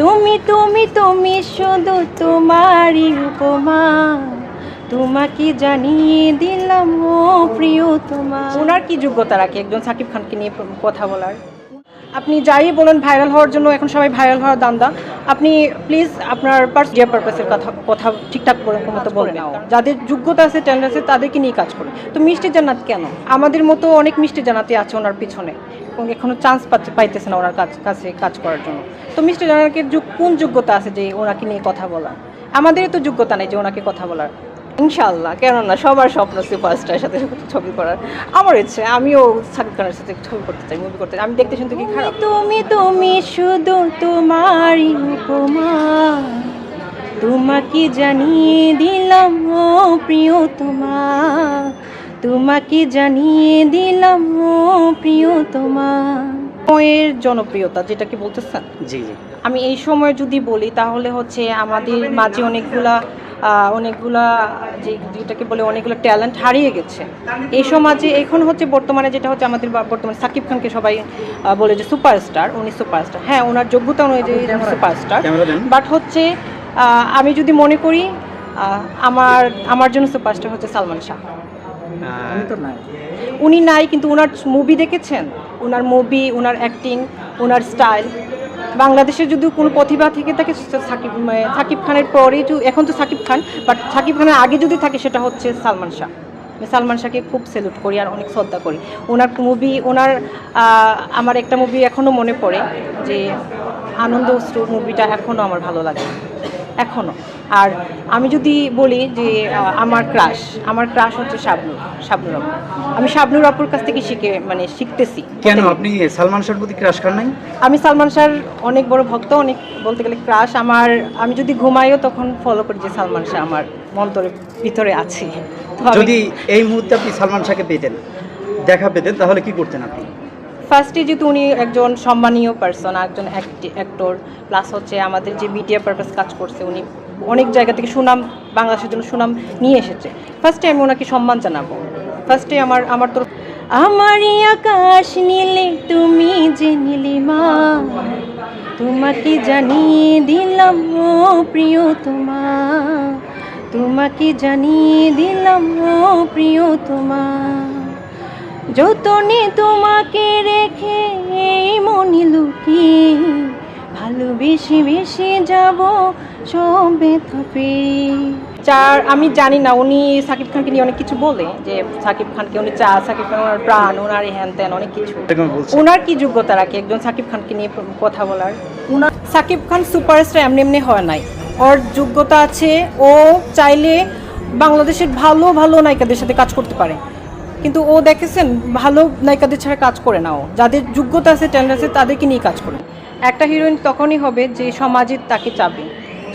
তুমি তুমি তুমি শুধু তোমারই উপমা। তোমাকে জানিয়ে দিলাম ও প্রিয় তোমার। ওনার কি যোগ্যতা রাখে? একজন সাকিব খানকে নিয়ে কথা বলার। আপনি যাই বলেন ভাইরাল হওয়ার জন্য এখন সবাই ভাইরাল হওয়ার দান্দা। আপনি প্লিজ আপনার পার্সিয়া পারপাসের কথা কথা ঠিকঠাক করে মতো বলে নাও। যাদের যোগ্যতা আছে ট্যালেন্ট আছে তাদেরকে নিয়ে কাজ করে তো মিষ্টি জান্নাত কেন? আমাদের মতো অনেক মিষ্টি জান্নাতি আছে ওনার পিছনে। এখনও চান্স পাচ্ছে পাইতেছে না ওনার কাজ কাছে কাজ করার জন্য। তো জান্নাতের যোগ- কোন যোগ্যতা আছে যে ওনাকে নিয়ে কথা বলা আমাদের তো যোগ্যতা নেই যে ওনাকে কথা বলার। ইনশাল্লাহ কেননা সবার স্বপ্ন সুপারস্টারের সাথে ছবি করার। আমার ইচ্ছে আমিও সাকিব খানের সাথে ছবি করতে চাই মুভি করতে চাই। আমি দেখতে শুনতে কি খারাপ? তুমি তুমি শুধু তোমারই উপমা। তোমাকে জানিয়ে দিলাম ও প্রিয় তোমা। তোমাকে জানিয়ে দিলাম প্রিয় তোমা সময়ের জনপ্রিয়তা যেটা কি বলতেছেন জি জি। আমি এই সময় যদি বলি তাহলে হচ্ছে আমাদের মাঝে অনেকগুলা অনেকগুলা যে যেটাকে বলে অনেকগুলো ট্যালেন্ট হারিয়ে গেছে। এই সমাজে এখন হচ্ছে বর্তমানে যেটা হচ্ছে আমাদের বা- বর্তমানে সাকিব খানকে সবাই বলে যে সুপারস্টার উনি সুপারস্টার। হ্যাঁ ওনার যোগ্যতা অনুযায়ী সুপারস্টার। বাট হচ্ছে আমি যদি মনে করি আমার আমার জন্য সুপারস্টার হচ্ছে সালমান শাহ। উনি নাই কিন্তু ওনার মুভি দেখেছেন? ওনার মুভি ওনার অ্যাক্টিং ওনার স্টাইল বাংলাদেশের যদি কোনো প্রতিভা থেকে থাকে সাকিব মানে সাকিব খানের পরে ju- এখন তো সাকিব খান বাট সাকিব খানের আগে যদি থাকে সেটা হচ্ছে সালমান শাহ। সালমান শাহকে খুব সেলুট করি আর অনেক শ্রদ্ধা করি। ওনার মুভি ওনার আমার একটা মুভি এখনও মনে পড়ে যে আনন্দ অশ্রু মুভিটা এখনও আমার ভালো লাগে। এখনও আর আমি যদি বলি যে আমার ক্রাশ আমার ক্রাশ হচ্ছে শাবনুর শাবনুর আপু আমি শাবনুর আপুর কাছ থেকে শিখে মানে শিখতেছি। কেন? আপনি সালমান শাহর প্রতি ক্রাশ খান নাই? আমি সালমান শাহর অনেক বড় ভক্ত অনেক বলতে গেলে ক্রাশ আমার আমি যদি ঘুমাইও তখন ফলো করি যে সালমান শাহ আমার মন্তরের ভিতরে আছে। যদি এই মুহূর্তে আপনি সালমান শাহকে পেতেন দেখা পেতেন তাহলে কি করতেন আপনি? ফার্স্টে যেহেতু উনি একজন সম্মানীয় পার্সন একজন অ্যাক্টর প্লাস হচ্ছে আমাদের যে মিডিয়া পারপাস কাজ করছে উনি অনেক জায়গা থেকে সুনাম, বাংলাদেশের জন্য সুনাম নিয়ে এসেছে। ফার্স্টে আমি ওনাকে সম্মান জানাব। ফার্স্টে আমার আমার তো আমারই আকাশ নীলে তুমি যে নীলিমা, তোমাকে জানিয়ে দিলাম ও প্রিয় তোমা তোমাকে জানিয়ে দিলাম ও প্রিয় তোমা যতনে তোমাকে রেখে এই মনে লুকিয়ে ভালোবেসে বেশি যাব সবে থাপে চার আমি জানি না উনি সাকিব খানকে নিয়ে অনেক কিছু বলে যে সাকিব খানকে উনি চা সাকিব খান ওনার প্রাণ ওনার হ্যান ত্যান অনেক কিছু। ওনার কি যোগ্যতা রাখে একজন সাকিব খানকে নিয়ে কথা বলার? ওনার সাকিব খান সুপারস্টার এমনি এমনি হয় নাই। ওর যোগ্যতা আছে ও চাইলে বাংলাদেশের ভালো ভালো নায়িকাদের সাথে কাজ করতে পারে। কিন্তু ও দেখেছেন ভালো নায়িকাদের ছাড়া কাজ করে না ও। যাদের যোগ্যতা আছে ট্যালেন্ট আছে তাদেরকে নিয়ে কাজ করে। একটা হিরোইন তখনই হবে যে সমাজে তাকে চাবে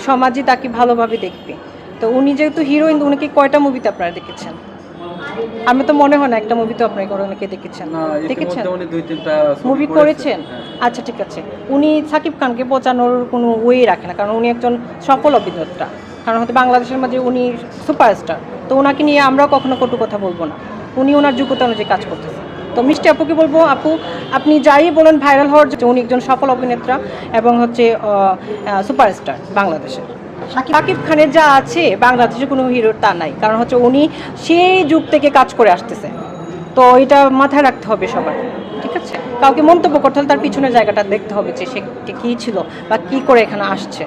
সমাজে তাকে ভালোভাবে দেখবে। তো উনি যেহেতু হিরোইন উনাকে কয়টা মুভিতে আপনারা দেখেছেন? আমি তো মনে হয় না একটা মুভি তো আপনাকে ওনাকে দেখেছেন। দেখেছেন? দুই তিনটা মুভি করেছেন আচ্ছা ঠিক আছে। উনি সাকিব খানকে বোঝানোর কোনো ওয়ে রাখে না কারণ উনি একজন সফল অভিনেতা। কারণ হয়তো বাংলাদেশের মাঝে উনি সুপারস্টার তো ওনাকে নিয়ে আমরাও কখনো কটু কথা বলব না। উনি ওনার যোগ্যতা অনুযায়ী কাজ করতেছেন তো মিষ্টি আপুকে বলব আপু আপনি যাই বলেন ভাইরাল হওয়ার জন্য উনি একজন সফল অভিনেতা এবং হচ্ছে সুপারস্টার বাংলাদেশের সাকিব খানের যা আছে বাংলাদেশে কোনো হিরোর তা নাই। কারণ হচ্ছে উনি সেই যুগ থেকে কাজ করে আসতেছে। তো এটা মাথায় রাখতে হবে সবার ঠিক আছে? কাউকে মন্তব্য করতে হলে তার পিছনের জায়গাটা দেখতে হবে যে সে কী ছিল বা কী করে এখানে আসছে।